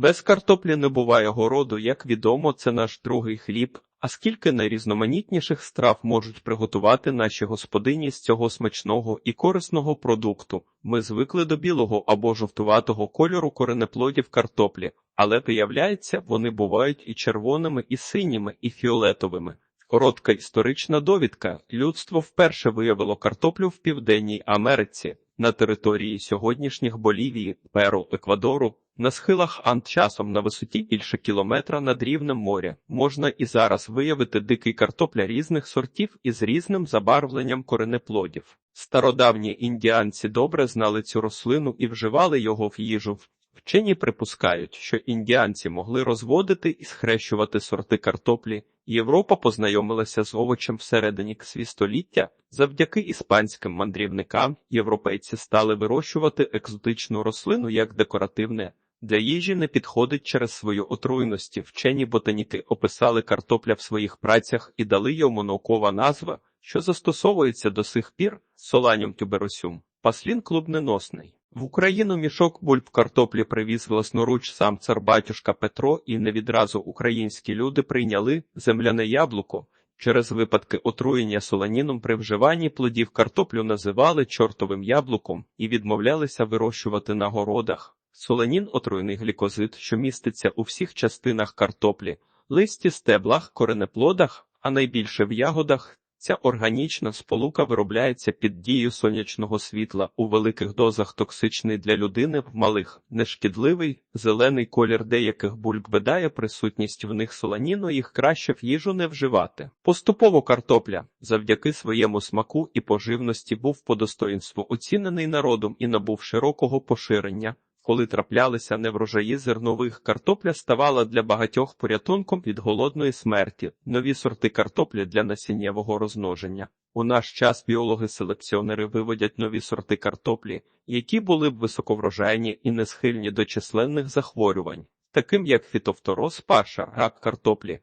Без картоплі не буває городу, як відомо, це наш другий хліб. А скільки найрізноманітніших страв можуть приготувати наші господині з цього смачного і корисного продукту? Ми звикли до білого або жовтуватого кольору коренеплодів картоплі, але виявляється, вони бувають і червоними, і синіми, і фіолетовими. Коротка історична довідка. Людство вперше виявило картоплю в Південній Америці на території сьогоднішніх Болівії, Перу, Еквадору. На схилах Анд часом на висоті більше кілометра над рівнем моря можна і зараз виявити дикий картопля різних сортів із різним забарвленням коренеплодів. Стародавні індіанці добре знали цю рослину і вживали його в їжу. Вчені припускають, що індіанці могли розводити і схрещувати сорти картоплі. Європа познайомилася з овочем всередині свістоліття. Завдяки іспанським мандрівникам європейці стали вирощувати екзотичну рослину як декоративне. Для їжі не підходить через свою отруйності. Вчені ботаніки описали картопля в своїх працях і дали йому наукова назва, що застосовується до сих пір соланюм тюберосюм. Паслін клубненосний. В Україну мішок бульб картоплі привіз власноруч сам цар батюшка Петро, і не відразу українські люди прийняли земляне яблуко. Через випадки отруєння соланіном при вживанні плодів картоплю називали чортовим яблуком і відмовлялися вирощувати на городах. Соланін отруйний глікозид, що міститься у всіх частинах картоплі, листі, стеблах, коренеплодах, а найбільше в ягодах. Ця органічна сполука виробляється під дією сонячного світла у великих дозах токсичний для людини, в малих нешкідливий, зелений колір деяких бульб видає присутність в них соланіну, їх краще в їжу не вживати. Поступово картопля, завдяки своєму смаку і поживності, був по достоїнству оцінений народом і набув широкого поширення. Коли траплялися неврожаї зернових, картопля ставала для багатьох порятунком від голодної смерті, нові сорти картоплі для насіннєвого розмноження. У наш час біологи-селекціонери виводять нові сорти картоплі, які були б високоврожайні і не схильні до численних захворювань, таким як фітофтороз, паша, рак картоплі.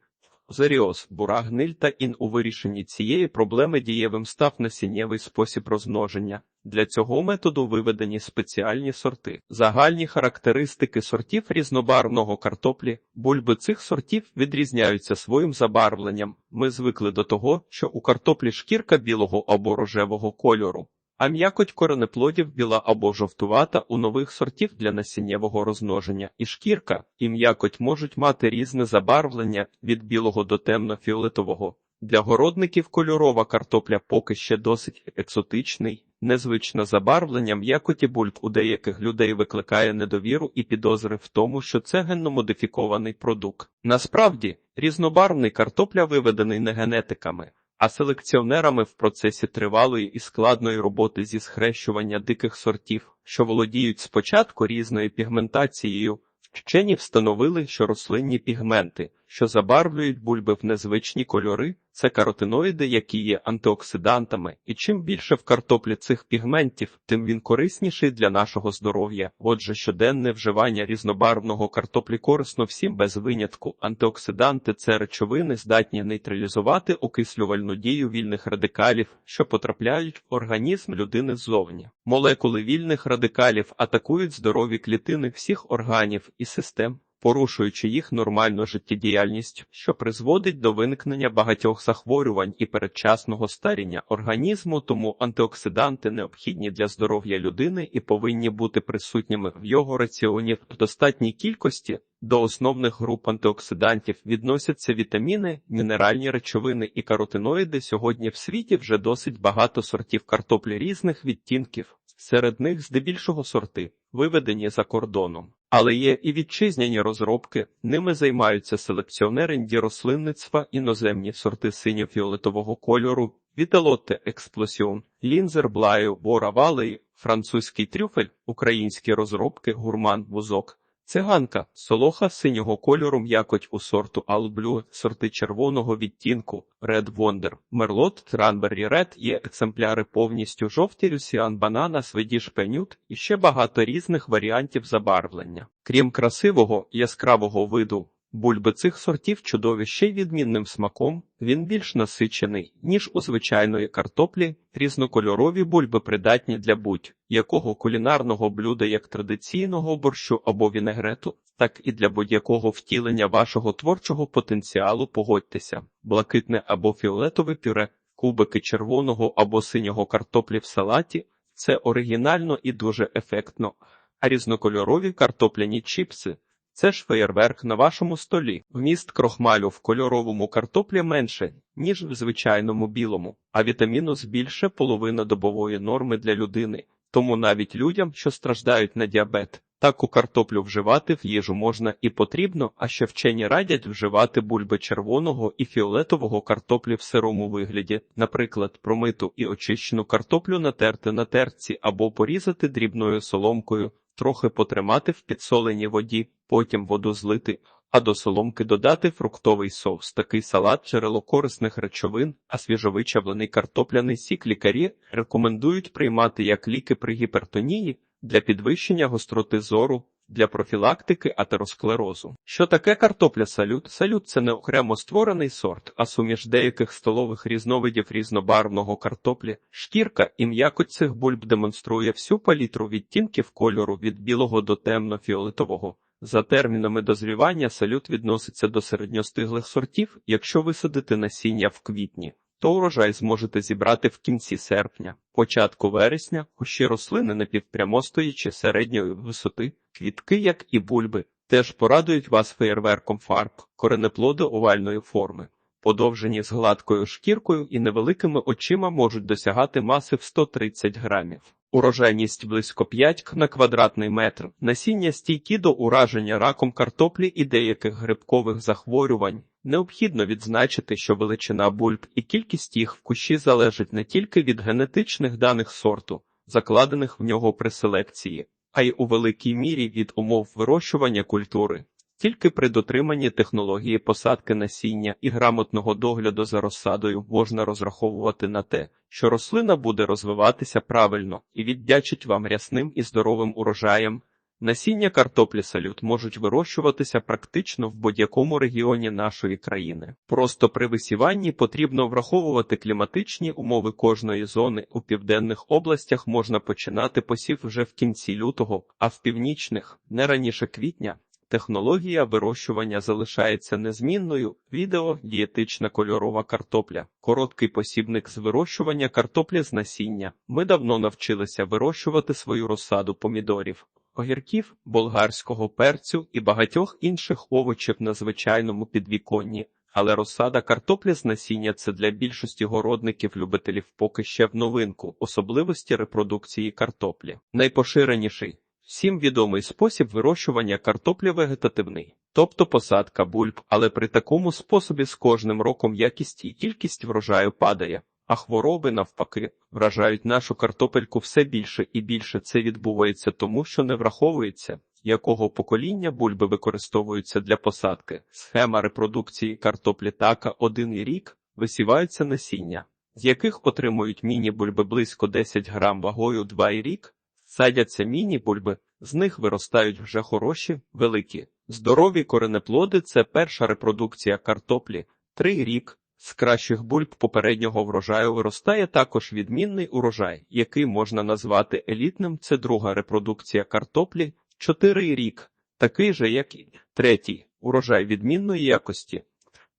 Заріоз, бура, гниль та ін у вирішенні цієї проблеми дієвим став насіннєвий спосіб розмноження. Для цього методу виведені спеціальні сорти. Загальні характеристики сортів різнобарвного картоплі. Бульби цих сортів відрізняються своїм забарвленням. Ми звикли до того, що у картоплі шкірка білого або рожевого кольору. А м'якоть коренеплодів біла або жовтувата у нових сортів для насіннєвого розмноження, і шкірка, і м'якоть можуть мати різне забарвлення від білого до темно-фіолетового. Для городників кольорова картопля поки ще досить екзотичний, незвичне забарвлення м'якоті бульб у деяких людей викликає недовіру і підозри в тому, що це генномодифікований продукт. Насправді, різнобарвний картопля виведений не генетиками а селекціонерами в процесі тривалої і складної роботи зі схрещування диких сортів, що володіють спочатку різною пігментацією, вчені встановили, що рослинні пігменти, що забарвлюють бульби в незвичні кольори, це каротиноїди, які є антиоксидантами, і чим більше в картоплі цих пігментів, тим він корисніший для нашого здоров'я. Отже, щоденне вживання різнобарвного картоплі корисно всім без винятку. Антиоксиданти це речовини, здатні нейтралізувати окислювальну дію вільних радикалів, що потрапляють в організм людини ззовні. Молекули вільних радикалів атакують здорові клітини всіх органів і систем порушуючи їх нормальну життєдіяльність, що призводить до виникнення багатьох захворювань і передчасного старіння організму, тому антиоксиданти необхідні для здоров'я людини і повинні бути присутніми в його раціоні в достатній кількості. До основних груп антиоксидантів відносяться вітаміни, мінеральні речовини і каротиноїди. Сьогодні в світі вже досить багато сортів картоплі різних відтінків, серед них здебільшого сорти, виведені за кордоном. Але є і вітчизняні розробки, ними займаються селекціонери рослинництва, іноземні сорти синьо-фіолетового кольору, вітелоте Експлосіон, Лінзер Блаю, Бора Валей, французький трюфель, українські розробки, гурман вузок. Циганка, солоха синього кольору м'якоть у сорту Алблю, сорти червоного відтінку, Red Wonder, Мерлот, Транбері Ред є екземпляри повністю жовті Люсіан Банана, Сведіш Пенют і ще багато різних варіантів забарвлення. Крім красивого, яскравого виду, бульби цих сортів чудові ще й відмінним смаком, він більш насичений, ніж у звичайної картоплі, різнокольорові бульби придатні для будь якого кулінарного блюда як традиційного борщу або вінегрету, так і для будь-якого втілення вашого творчого потенціалу погодьтеся, блакитне або фіолетове пюре, кубики червоного або синього картоплі в салаті це оригінально і дуже ефектно, а різнокольорові картопляні чіпси це ж феєрверк на вашому столі. Вміст крохмалю в кольоровому картоплі менше, ніж в звичайному білому, а вітаміну збільше половина добової норми для людини. Тому навіть людям, що страждають на діабет, таку картоплю вживати в їжу можна і потрібно, а ще вчені радять вживати бульби червоного і фіолетового картоплі в сирому вигляді, наприклад, промиту і очищену картоплю натерти на терці або порізати дрібною соломкою, трохи потримати в підсоленій воді, потім воду злити, а до соломки додати фруктовий соус. Такий салат джерело корисних речовин, а свіжовичавлений картопляний сік лікарі рекомендують приймати як ліки при гіпертонії для підвищення гостроти зору. Для профілактики атеросклерозу. Що таке картопля салют? Салют це не окремо створений сорт, а суміш деяких столових різновидів різнобарвного картоплі. Шкірка і м'якоть цих бульб демонструє всю палітру відтінків кольору від білого до темно-фіолетового. За термінами дозрівання салют відноситься до середньостиглих сортів, якщо висадити насіння в квітні. То урожай зможете зібрати в кінці серпня, початку вересня, кущі рослини напівпрямостоячі середньої висоти, квітки, як і бульби, теж порадують вас феєрверком фарб, коренеплоди овальної форми. Подовжені з гладкою шкіркою і невеликими очима можуть досягати маси в 130 грамів. Урожайність близько 5 к на квадратний метр, насіння стійкі до ураження раком картоплі і деяких грибкових захворювань. Необхідно відзначити, що величина бульб і кількість їх в кущі залежить не тільки від генетичних даних сорту, закладених в нього при селекції, а й у великій мірі від умов вирощування культури. Тільки при дотриманні технології посадки насіння і грамотного догляду за розсадою можна розраховувати на те, що рослина буде розвиватися правильно і віддячить вам рясним і здоровим урожаєм. Насіння картоплі салют можуть вирощуватися практично в будь-якому регіоні нашої країни. Просто при висіванні потрібно враховувати кліматичні умови кожної зони. У південних областях можна починати посів вже в кінці лютого, а в північних не раніше квітня. Технологія вирощування залишається незмінною. Відео дієтична кольорова картопля. Короткий посібник з вирощування картоплі з насіння. Ми давно навчилися вирощувати свою розсаду помідорів, огірків, болгарського перцю і багатьох інших овочів на звичайному підвіконні. Але розсада картоплі з насіння це для більшості городників-любителів поки ще в новинку, особливості репродукції картоплі. Найпоширеніший Всім відомий спосіб вирощування картоплі вегетативний, тобто посадка бульб, але при такому способі з кожним роком якість і кількість врожаю падає, а хвороби, навпаки, вражають нашу картопельку все більше і більше. Це відбувається тому, що не враховується, якого покоління бульби використовуються для посадки. Схема репродукції картоплі така один рік висіваються насіння, з яких отримують міні-бульби близько 10 грам вагою 2 рік. Садяться міні-бульби, з них виростають вже хороші, великі. Здорові коренеплоди це перша репродукція картоплі, три рік. З кращих бульб попереднього врожаю виростає також відмінний урожай, який можна назвати елітним. Це друга репродукція картоплі, чотири рік, такий же, як і третій урожай відмінної якості.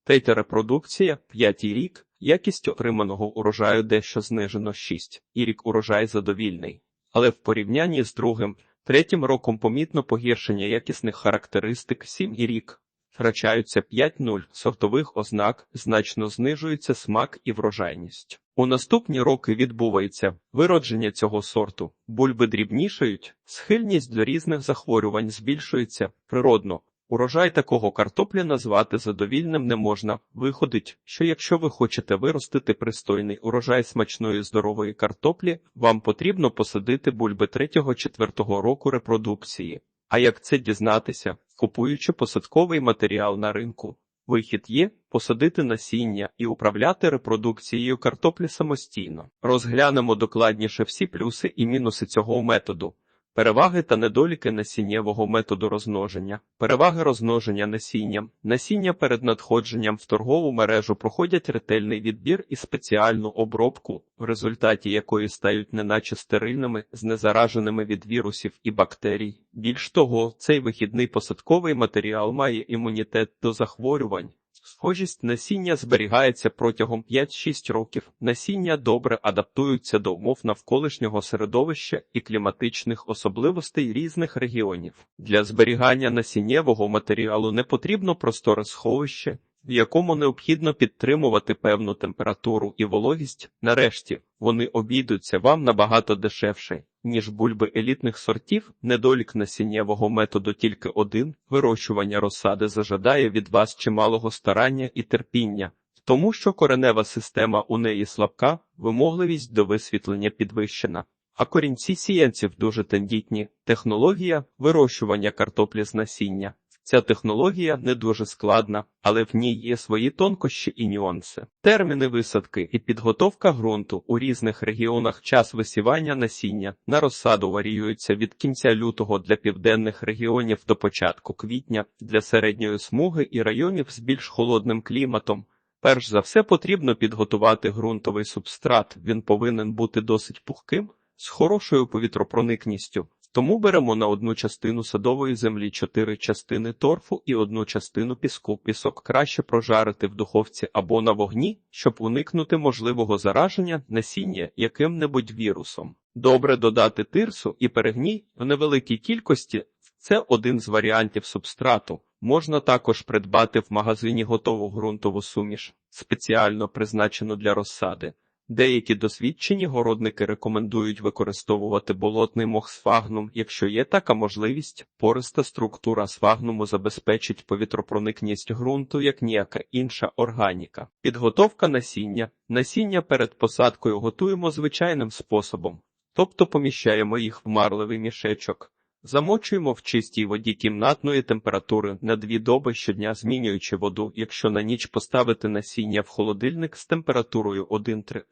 Третя репродукція, п'ятий рік, якість отриманого урожаю дещо знижено 6, і рік урожай задовільний але в порівнянні з другим, третім роком помітно погіршення якісних характеристик 7 і рік. Втрачаються 5-0 сортових ознак, значно знижується смак і врожайність. У наступні роки відбувається виродження цього сорту, бульби дрібнішають, схильність до різних захворювань збільшується природно, Урожай такого картоплі назвати задовільним не можна. Виходить, що якщо ви хочете виростити пристойний урожай смачної здорової картоплі, вам потрібно посадити бульби 3-4 року репродукції. А як це дізнатися, купуючи посадковий матеріал на ринку? Вихід є посадити насіння і управляти репродукцією картоплі самостійно. Розглянемо докладніше всі плюси і мінуси цього методу. Переваги та недоліки насіннєвого методу розмноження. Переваги розмноження насінням. Насіння перед надходженням в торгову мережу проходять ретельний відбір і спеціальну обробку, в результаті якої стають неначе стерильними, знезараженими від вірусів і бактерій. Більш того, цей вихідний посадковий матеріал має імунітет до захворювань. Схожість насіння зберігається протягом 5-6 років. Насіння добре адаптуються до умов навколишнього середовища і кліматичних особливостей різних регіонів. Для зберігання насіннєвого матеріалу не потрібно просторе сховище, в якому необхідно підтримувати певну температуру і вологість. Нарешті вони обійдуться вам набагато дешевше, ніж бульби елітних сортів. Недолік насіннєвого методу тільки один вирощування розсади зажадає від вас чималого старання і терпіння. Тому що коренева система у неї слабка, вимогливість до висвітлення підвищена. А корінці сіянців дуже тендітні. Технологія вирощування картоплі з насіння. Ця технологія не дуже складна, але в ній є свої тонкощі і нюанси. Терміни висадки і підготовка ґрунту у різних регіонах час висівання насіння на розсаду варіюється від кінця лютого для південних регіонів до початку квітня для середньої смуги і районів з більш холодним кліматом. Перш за все потрібно підготувати ґрунтовий субстрат. Він повинен бути досить пухким, з хорошою повітропроникністю. Тому беремо на одну частину садової землі чотири частини торфу і одну частину піску. Пісок краще прожарити в духовці або на вогні, щоб уникнути можливого зараження насіння яким-небудь вірусом. Добре додати тирсу і перегній в невеликій кількості. Це один з варіантів субстрату. Можна також придбати в магазині готову ґрунтову суміш, спеціально призначену для розсади. Деякі досвідчені городники рекомендують використовувати болотний мох сфагнум, якщо є така можливість, пориста структура сфагнуму забезпечить повітропроникність ґрунту, як ніяка інша органіка. Підготовка насіння. Насіння перед посадкою готуємо звичайним способом, тобто поміщаємо їх в марливий мішечок. Замочуємо в чистій воді кімнатної температури на дві доби щодня, змінюючи воду, якщо на ніч поставити насіння в холодильник з температурою 1-3,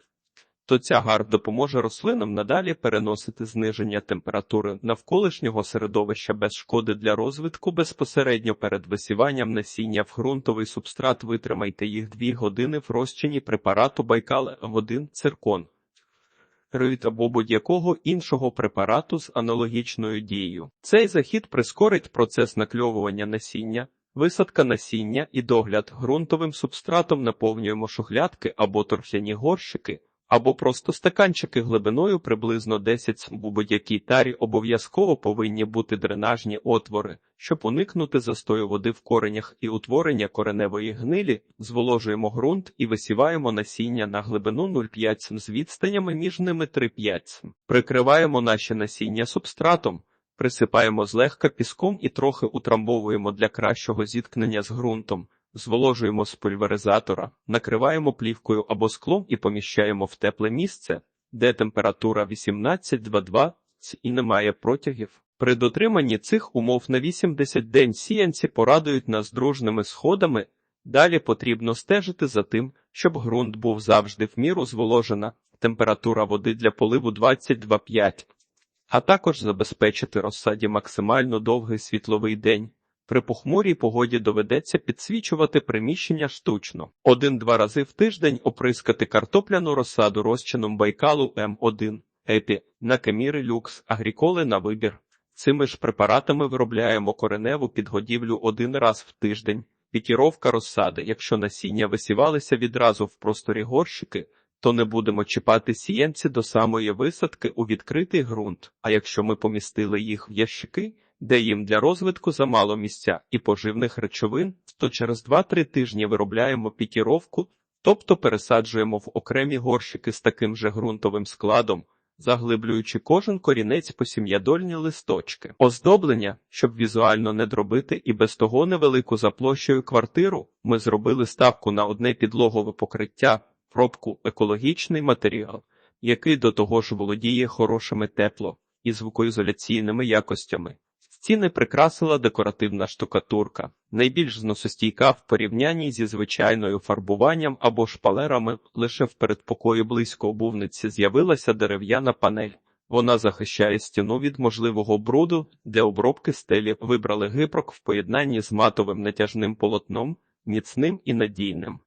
то ця гар допоможе рослинам надалі переносити зниження температури навколишнього середовища без шкоди для розвитку безпосередньо перед висіванням насіння в ґрунтовий субстрат. Витримайте їх 2 години в розчині препарату Байкал М1 циркон рит або будь-якого іншого препарату з аналогічною дією. Цей захід прискорить процес накльовування насіння, висадка насіння і догляд ґрунтовим субстратом наповнюємо шухлядки або торфяні горщики. Або просто стаканчики глибиною приблизно 10 см. у будь-якій тарі обов'язково повинні бути дренажні отвори, щоб уникнути застою води в коренях і утворення кореневої гнилі, зволожуємо ґрунт і висіваємо насіння на глибину 0,5 см з відстанями між ними 3-5 см. Прикриваємо наші насіння субстратом, присипаємо злегка піском і трохи утрамбовуємо для кращого зіткнення з ґрунтом. Зволожуємо з пульверизатора, накриваємо плівкою або склом і поміщаємо в тепле місце, де температура 18-22 і немає протягів. При дотриманні цих умов на 80 день сіянці порадують нас дружними сходами. Далі потрібно стежити за тим, щоб ґрунт був завжди в міру зволожена, температура води для поливу 22,5, а також забезпечити розсаді максимально довгий світловий день. При похмурій погоді доведеться підсвічувати приміщення штучно. Один-два рази в тиждень оприскати картопляну розсаду розчином байкалу М1, епі, на каміри люкс, агріколи на вибір. Цими ж препаратами виробляємо кореневу підгодівлю один раз в тиждень. Пікіровка розсади. Якщо насіння висівалися відразу в просторі горщики, то не будемо чіпати сіянці до самої висадки у відкритий ґрунт. А якщо ми помістили їх в ящики, де їм для розвитку замало місця і поживних речовин, то через 2-3 тижні виробляємо пікіровку, тобто пересаджуємо в окремі горщики з таким же ґрунтовим складом, заглиблюючи кожен корінець по сім'ядольні листочки. Оздоблення, щоб візуально не дробити і без того невелику за площею квартиру, ми зробили ставку на одне підлогове покриття, пробку, екологічний матеріал, який до того ж володіє хорошими тепло і звукоізоляційними якостями. Стіни прикрасила декоративна штукатурка, найбільш зносостійка в порівнянні зі звичайною фарбуванням або шпалерами. Лише в передпокої близько обувниці з'явилася дерев'яна панель. Вона захищає стіну від можливого бруду. Для обробки стелі вибрали гипрок в поєднанні з матовим натяжним полотном, міцним і надійним.